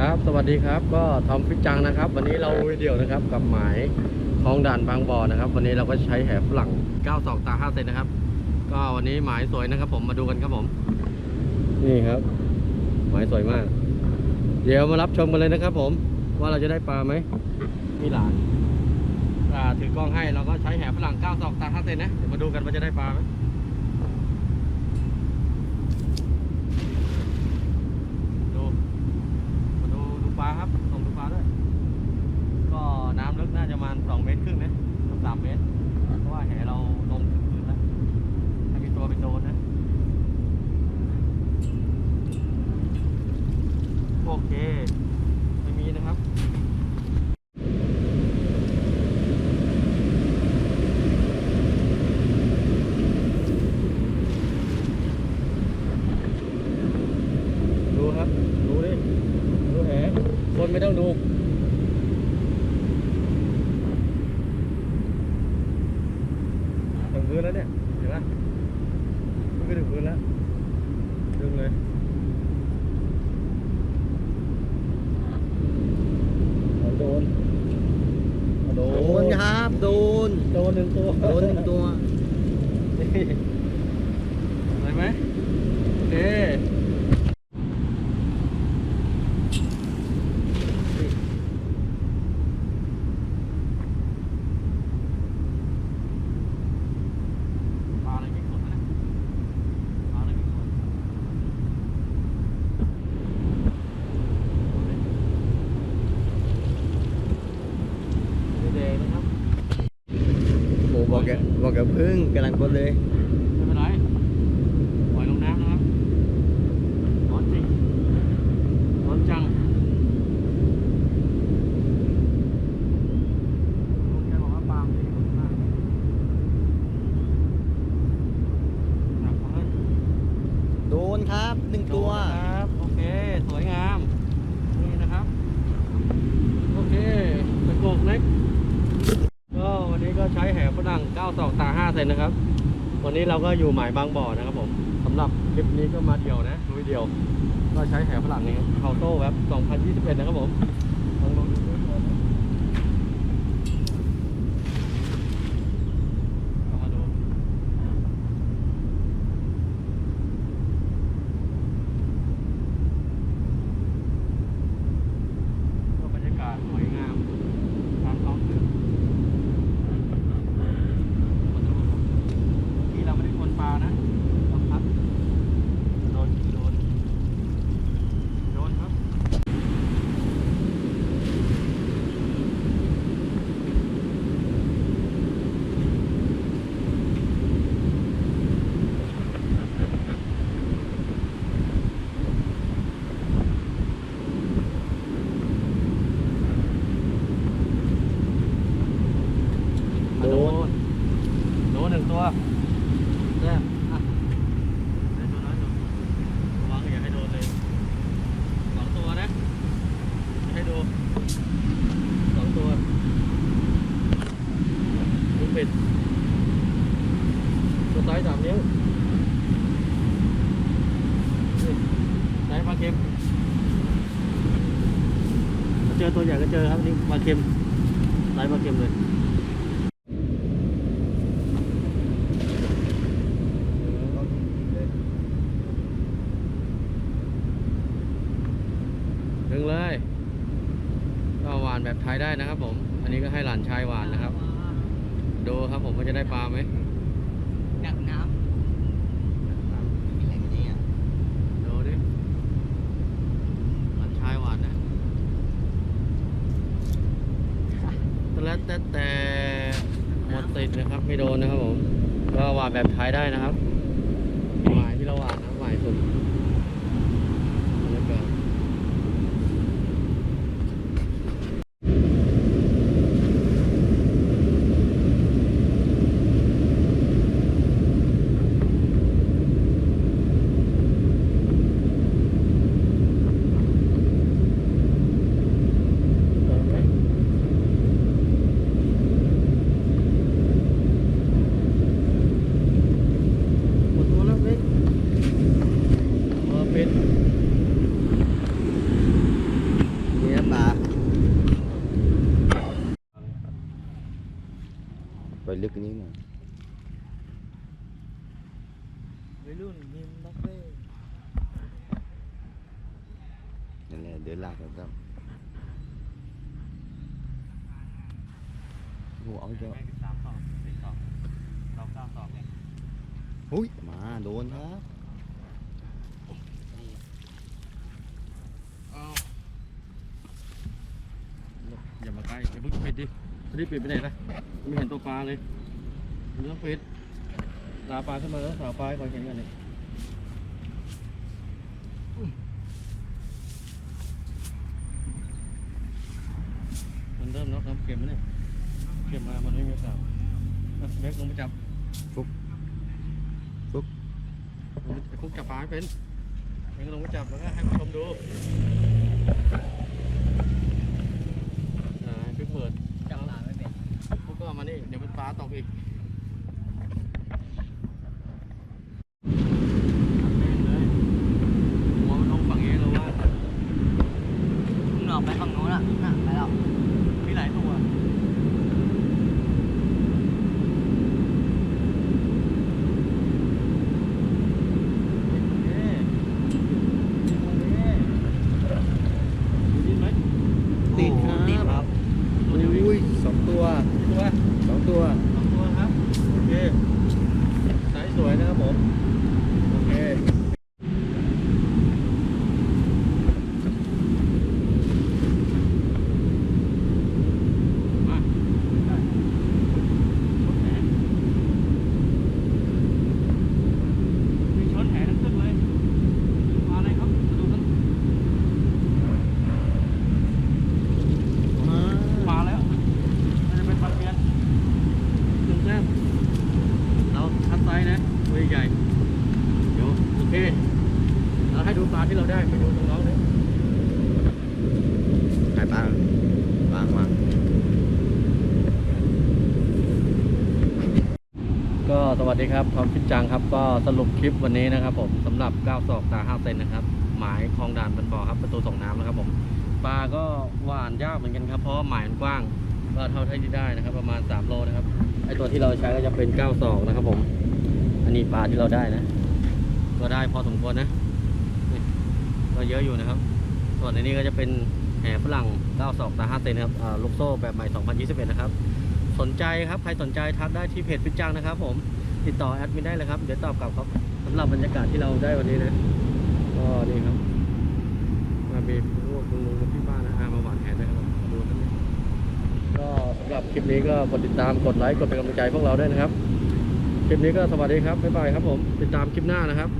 ครับ สวัสดีครับ ก็ทอมฟิจังนะครับ วันนี้เราวิดีโอนะครับ กับหมายคลองด่านบางบ่อนะครับ วันนี้เราก็ใช้แหฝรั่ง92ตา5เซนนะครับ ก็วันนี้หมายสวยนะครับ ผม มาดูกันครับผม นี่ครับ หมายสวยมาก เดี๋ยวมารับชมกันเลยนะครับ ผม ว่าเราจะได้ปลาไหม มีหลานถือกล้องให้ เราก็ใช้แหฝรั่ง92ตา5เซนนะ เดี๋ยวมาดูกันว่าจะได้ปลาไหม ดูมาดูดูปลาครับส่องดูปลาด้วย ก็น้ำลึกน่าจะ ประมาณ 2 เมตรครึ่งนะสามเมตร เพราะว่าแหเราลงถึงพื้นแล้วถ้ามีตัวเป็นโดนนะ โอเค ไม่มีนะครับดูครับ ดูดิ ดูแหคนไม่ต้องดู ถึงพื้ นแล้วเนี่ย เห็นไหมมันก็ถึงพื้นแล้ว ดึงเลยเอาโดนเอาโดโดนครับ โดน โดนหนึ่งตัว โดนหนึ่งตัวนี่เห็นไหมเอ๊ปลาอะไรไม่สดนะปลาอะไรไม่สดไม่แดงนะครับ โอ้บอกแกบอกแก พึ่งกำลังกดเลย ไม่เป็นไรปล่อยลงน้ำนะครับร้อนจริงร้อนจังลุงแกบอกว่าปาล์มดีมากหนักเลยโดนครับหนึ่งตัว ครับ โอเค สวยงาม นี่นะครับ โอเคตะโกกเล็ก ก็วันนี้ก็ั่ง92ตา5เซนนะครับ วันนี้เราก็อยู่หมายบางบ่อนะครับผมสำหรับคลิปนี้ก็มาเดียวนะลุยเดียวก็ใช้แหฝรั่งนี้ครับเคาโต้แบบ2021 นะครับผมลองลองดูด้วยก่อนนะเอามาดูก็บรรยากาศสวยงามตามท้องทุ่ง มาดูครับที่เราไม่ได้คนปลานะเราพัดโดนโดนโดนครับโดนโด นหนึ่งตัวแย่อะได้ตัวน้อยตัววางอย่าให้โดนเลยสองตัวนะอย่าให้โดูสองตัวลูกเป็ดตัวซ้ายสามนิ้วนี่ซ้ายปลาเค็มถ้าเจอตัวใหญ่ก็เจอครับนี่ปลาเค็มซ้ายปลาเค็มเลย ถึงเลย ก็หวานแบบ ไทยได้นะครับผม อันนี้ก็ให้หลานชายหวานนะครับ ดูครับผมว่าจะได้ปลาไหมดักน้ำมีแหล่งนี้อะดูดิ หลานชายหวานนะแต่แล้วแต่แต่หมดติดนะครับ ไม่โดนนะครับผม ก็หวานแบบไทยได้นะครับหมายที่เราหวานนะหมายสุดแล้วก็ โลึกนิดหน่อยวัยรุ่นยิมบัฟเฟ่นั่นแหละเดินลากกันครับโอ้เอาเจ้าสามสองสี่สองสองเก้าสองเนี่ยหุ้ยมาโดนครับอย่ามาใกล้อย่าเพิ่งปิดดิไม่ได้ปิดไปไหนนะไม่เห็นตัวปลาเลย ไม่ต้องปิดลาปลาขึ้นมาแล้วสาวปลาให้ก่อนเห็นกันเลยมันเริ่มแล้วครับเก็บไหมเนี่ยเก็บมา มันไม่มีสาวอะเล็กลงไปจับฟุกฟุกลงไปคุกจับปลาให้เป็นเล็กลงไปจับแล้วก็ให้ผู้ชมดูอ่าให้พี่เปิดจังหวะไม่เป็นพวกก็เอามานี่ เดี๋ยวเป็นปลาตกอีกแม่งเลยหัวมันลงฝั่งนี้แล้วว่า มึงออกไปฝั่งโน้นอะน่ะไปแล้ว มีหลายตัวเอ๊ะเอ๊ะดูดิไหม ติดครับ ติดครับ ตัวเดียวเอง อุ้ยสองตัว ตัว สองตัว สองตัวครับ โอเคสายสวย นะครับผม โอเค มาได้ชนแหมีชนแหทั้งตึ้งเลยมาอะไรครับมาดูกัน มา มาแล้วมันจะเป็นปลาเพียนหนึ่งแต้มเราคัดไซส์นะตัวใหญ่ เดี๋ยวโอเคเราให้ดูปลาที่เราได้ไปดูตรงน้องเลยหายปางวางวางก็สวัสดีครับความคิดจังครับ ก็สรุปคลิปวันนี้นะครับ ผมสำหรับ9ศอกตา5เซนนะครับ หมายคลองด่านเป็นบ่อครับประตูส่งน้ำนะครับผมปลาก็หวานยากเหมือนกันครับ เพราะหมายมันกว้างก็เท่าที่ได้นะครับ ประมาณ3โลนะครับไอตัวที่เราใช้ก็จะเป็น9ศอกนะครับผม อันนี้ปลาที่เราได้นะ ก็ได้พอสมควรนะก็เยอะอยู่นะครับ ส่วนในนี้ก็จะเป็นแห่ฝรั่ง9ศอกตา5เซนนครับลูกโซ่แบบใหม่ 2021 นะครับ สนใจครับ ใครสนใจทักได้ที่เพจพิจังนะครับ ผม ติดต่อแอดมินได้เลยครับ เดี๋ยวตอบกลับครับสำหรับบรรยากาศที่เราได้วันนี้นะ ก็นี่ครับ มามีพวกลุงๆที่บ้านนะอามาหวานแหด้ครับดูกันนะก็สำหรับคลิปนี้ก็กดติดตาม กดไลค์ กดเป็นกำลังใจพวกเราด้วยนะครับ คลิปนี้ก็สวัสดีครับบ๊ายบายครับผมติดตามคลิปหน้านะครับ